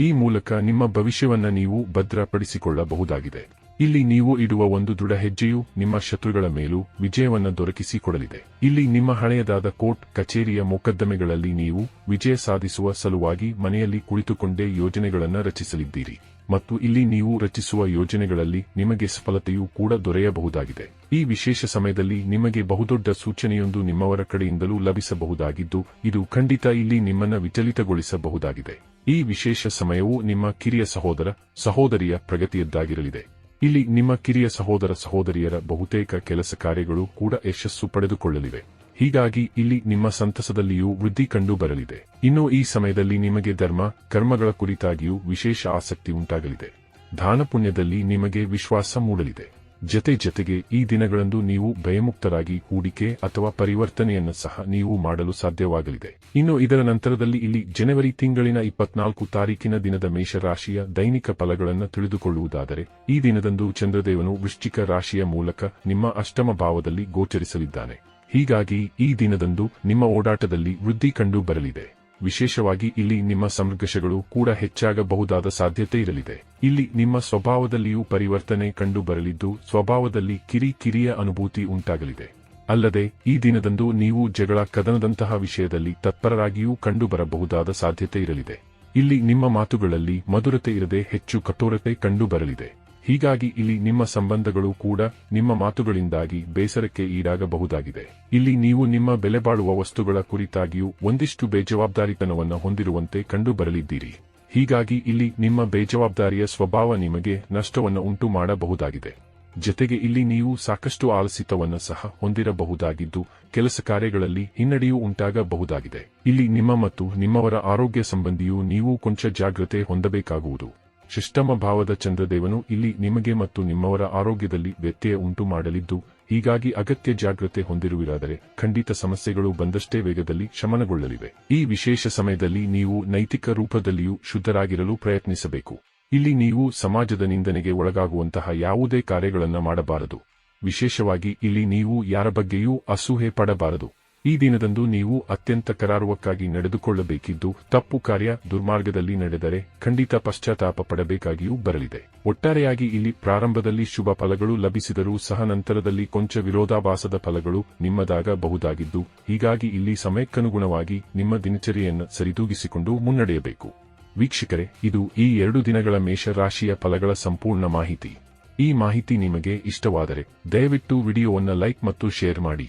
ಈ ಮೂಲಕ ನಿಮ್ಮ ಭವಿಷ್ಯವನ್ನು ನೀವು ಭದ್ರಪಡಿಸಿಕೊಳ್ಳಬಹುದಾಗಿದೆ. ಇಲ್ಲಿ ನೀವು ಇಡುವ ಒಂದು ದೃಢ ಹೆಜ್ಜೆಯು ನಿಮ್ಮ ಶತ್ರುಗಳ ಮೇಲೂ ವಿಜಯವನ್ನು ದೊರಕಿಸಿಕೊಡಲಿದೆ. ಇಲ್ಲಿ ನಿಮ್ಮ ಹಳೆಯದಾದ ಕೋರ್ಟ್, ಕಚೇರಿಯ ಮೊಕದ್ದಮೆಗಳಲ್ಲಿ ನೀವು ವಿಜಯ ಸಾಧಿಸುವ ಸಲುವಾಗಿ ಮನೆಯಲ್ಲಿ ಕುಳಿತುಕೊಂಡೇ ಯೋಜನೆಗಳನ್ನು ರಚಿಸಲಿದ್ದೀರಿ. ಮತ್ತು ಇಲ್ಲಿ ನೀವು ರಚಿಸುವ ಯೋಜನೆಗಳಲ್ಲಿ ನಿಮಗೆ ಸಫಲತೆಯೂ ಕೂಡ ದೊರೆಯಬಹುದಾಗಿದೆ. ಈ ವಿಶೇಷ ಸಮಯದಲ್ಲಿ ನಿಮಗೆ ಬಹುದೊಡ್ಡ ಸೂಚನೆಯೊಂದು ನಿಮ್ಮವರ ಕಡೆಯಿಂದಲೂ ಲಭಿಸಬಹುದಾಗಿದ್ದು, ಇದು ಖಂಡಿತ ಇಲ್ಲಿ ನಿಮ್ಮನ್ನು ವಿಚಲಿತಗೊಳಿಸಬಹುದಾಗಿದೆ. ಈ ವಿಶೇಷ ಸಮಯವು ನಿಮ್ಮ ಕಿರಿಯ ಸಹೋದರ, ಸಹೋದರಿಯ ಪ್ರಗತಿಯದ್ದಾಗಿರಲಿದೆ. ಇಲ್ಲಿ ನಿಮ್ಮ ಕಿರಿಯ ಸಹೋದರ ಸಹೋದರಿಯರ ಬಹುತೇಕ ಕೆಲಸ ಕಾರ್ಯಗಳು ಕೂಡ ಯಶಸ್ಸು ಪಡೆದುಕೊಳ್ಳಲಿವೆ. ಹೀಗಾಗಿ ಇಲ್ಲಿ ನಿಮ್ಮ ಸಂತಸದಲ್ಲಿಯೂ ವೃದ್ಧಿ ಕಂಡು ಬರಲಿದೆ. ಇನ್ನು ಈ ಸಮಯದಲ್ಲಿ ನಿಮಗೆ ಧರ್ಮ, ಕರ್ಮಗಳ ಕುರಿತಾಗಿಯೂ ವಿಶೇಷ ಆಸಕ್ತಿ ಉಂಟಾಗಲಿದೆ. ದಾನಪುಣ್ಯದಲ್ಲಿ ನಿಮಗೆ ವಿಶ್ವಾಸ ಮೂಡಲಿದೆ. ಜತೆ ಜತೆಗೆ ಈ ದಿನಗಳಂದು ನೀವು ಭಯಮುಕ್ತರಾಗಿ ಹೂಡಿಕೆ ಅಥವಾ ಪರಿವರ್ತನೆಯನ್ನು ಸಹ ನೀವು ಮಾಡಲು ಸಾಧ್ಯವಾಗಲಿದೆ. ಇನ್ನು ಇದರ ನಂತರದಲ್ಲಿ ಇಲ್ಲಿ ಜನವರಿ ತಿಂಗಳಿನ ಇಪ್ಪತ್ನಾಲ್ಕು ತಾರೀಕಿನ ದಿನದ ಮೇಷರಾಶಿಯ ದೈನಿಕ ಫಲಗಳನ್ನು ತಿಳಿದುಕೊಳ್ಳುವುದಾದರೆ, ಈ ದಿನದಂದು ಚಂದ್ರದೇವನು ವೃಶ್ಚಿಕ ರಾಶಿಯ ಮೂಲಕ ನಿಮ್ಮ ಅಷ್ಟಮ ಭಾವದಲ್ಲಿ ಗೋಚರಿಸಲಿದ್ದಾನೆ. ಹೀಗಾಗಿ ಈ ದಿನದಂದು ನಿಮ್ಮ ಓಡಾಟದಲ್ಲಿ ವೃದ್ಧಿ ಕಂಡು ಬರಲಿದೆ. ವಿಶೇಷವಾಗಿ ಇಲ್ಲಿ ನಿಮ್ಮ ಸಂಘರ್ಷಗಳು ಕೂಡ ಹೆಚ್ಚಾಗಬಹುದಾದ ಸಾಧ್ಯತೆ ಇರಲಿದೆ. ಇಲ್ಲಿ ನಿಮ್ಮ ಸ್ವಭಾವದಲ್ಲಿಯೂ ಪರಿವರ್ತನೆ ಕಂಡು ಬರಲಿದ್ದು ಸ್ವಭಾವದಲ್ಲಿ ಕಿರಿಕಿರಿಯ ಅನುಭೂತಿ ಉಂಟಾಗಲಿದೆ. ಅಲ್ಲದೆ, ಈ ದಿನದಂದು ನೀವು ಜಗಳ ಕದನದಂತಹ ವಿಷಯದಲ್ಲಿ ತತ್ಪರರಾಗಿಯೂ ಕಂಡುಬರಬಹುದಾದ ಸಾಧ್ಯತೆ ಇರಲಿದೆ. ಇಲ್ಲಿ ನಿಮ್ಮ ಮಾತುಗಳಲ್ಲಿ ಮಧುರತೆ ಇರದೆ ಹೆಚ್ಚು ಕಠೋರತೆ ಕಂಡು ಬರಲಿದೆ ಹೀಗಾಗಿ ಇಲ್ಲಿ ನಿಮ್ಮ ಸಂಬಂಧಗಳು ಕೂಡ ನಿಮ್ಮ ಮಾತುಗಳಿಂದಾಗಿ ಬೇಸರಕ್ಕೆ ಈಡಾಗಬಹುದಾಗಿದೆ. ಇಲ್ಲಿ ನೀವು ನಿಮ್ಮ ಬೆಲೆಬಾಳುವ ವಸ್ತುಗಳ ಕುರಿತಾಗಿಯೂ ಒಂದಿಷ್ಟು ಬೇಜವಾಬ್ದಾರಿತನವನ್ನು ಹೊಂದಿರುವಂತೆ ಕಂಡು ಬರಲಿದ್ದೀರಿ. ಹೀಗಾಗಿ ಇಲ್ಲಿ ನಿಮ್ಮ ಬೇಜವಾಬ್ದಾರಿಯ ಸ್ವಭಾವ ನಿಮಗೆ ನಷ್ಟವನ್ನು ಉಂಟು ಮಾಡಬಹುದಾಗಿದೆ. ಜತೆಗೆ ಇಲ್ಲಿ ನೀವು ಸಾಕಷ್ಟು ಆಲಸಿತವನ್ನು ಸಹ ಹೊಂದಿರಬಹುದಾಗಿದ್ದು, ಕೆಲಸ ಕಾರ್ಯಗಳಲ್ಲಿ ಹಿನ್ನಡೆಯೂ ಉಂಟಾಗಬಹುದಾಗಿದೆ. ಇಲ್ಲಿ ನಿಮ್ಮ ಮತ್ತು ನಿಮ್ಮವರ ಆರೋಗ್ಯ ಸಂಬಂಧಿಯೂ ನೀವು ಕೊಂಚ ಜಾಗ್ರತೆ ಹೊಂದಬೇಕಾಗುವುದು. ಷಷ್ಟಮ ಭಾವದ ಚಂದ್ರದೇವನು ಇಲ್ಲಿ ನಿಮಗೆ ಮತ್ತು ನಿಮ್ಮವರ ಆರೋಗ್ಯದಲ್ಲಿ ವ್ಯತ್ಯಯ ಉಂಟು ಮಾಡಲಿದ್ದು ಹೀಗಾಗಿ ಅಗತ್ಯ ಜಾಗ್ರತೆ ಹೊಂದಿರುವಿರಾದರೆ ಖಂಡಿತ ಸಮಸ್ಯೆಗಳು ಬಂದಷ್ಟೇ ವೇಗದಲ್ಲಿ ಶಮನಗೊಳ್ಳಲಿವೆ. ಈ ವಿಶೇಷ ಸಮಯದಲ್ಲಿ ನೀವು ನೈತಿಕ ರೂಪದಲ್ಲಿಯೂ ಶುದ್ಧರಾಗಿರಲು ಪ್ರಯತ್ನಿಸಬೇಕು. ಇಲ್ಲಿ ನೀವು ಸಮಾಜದ ನಿಂದನೆಗೆ ಒಳಗಾಗುವಂತಹ ಯಾವುದೇ ಕಾರ್ಯಗಳನ್ನು ಮಾಡಬಾರದು. ವಿಶೇಷವಾಗಿ ಇಲ್ಲಿ ನೀವು ಯಾರ ಬಗ್ಗೆಯೂ ಅಸೂಹೆ ಪಡಬಾರದು. ಈ ದಿನದಂದು ನೀವು ಅತ್ಯಂತ ಕರಾರುವಕ್ಕಾಗಿ ನಡೆದುಕೊಳ್ಳಬೇಕಿದ್ದು, ತಪ್ಪು ಕಾರ್ಯ ದುರ್ಮಾರ್ಗದಲ್ಲಿ ನಡೆದರೆ ಖಂಡಿತ ಪಶ್ಚಾತ್ತಾಪ ಪಡಬೇಕಾಗಿಯೂ ಬರಲಿದೆ. ಒಟ್ಟಾರೆಯಾಗಿ ಇಲ್ಲಿ ಪ್ರಾರಂಭದಲ್ಲಿ ಶುಭ ಫಲಗಳು ಲಭಿಸಿದರೂ ಸಹ ನಂತರದಲ್ಲಿ ಕೊಂಚ ವಿರೋಧಾಭಾಸದ ಫಲಗಳು ನಿಮ್ಮದಾಗಬಹುದಾಗಿದ್ದು, ಹೀಗಾಗಿ ಇಲ್ಲಿ ಸಮಯಕ್ಕನುಗುಣವಾಗಿ ನಿಮ್ಮ ದಿನಚರಿಯನ್ನು ಸರಿದೂಗಿಸಿಕೊಂಡು ಮುನ್ನಡೆಯಬೇಕು. ವೀಕ್ಷಕರೇ, ಇದು ಈ ಎರಡು ದಿನಗಳ ಮೇಷರಾಶಿಯ ಫಲಗಳ ಸಂಪೂರ್ಣ ಮಾಹಿತಿ. ಈ ಮಾಹಿತಿ ನಿಮಗೆ ಇಷ್ಟವಾದರೆ ದಯವಿಟ್ಟು ವಿಡಿಯೋವನ್ನು ಲೈಕ್ ಮತ್ತು ಶೇರ್ ಮಾಡಿ.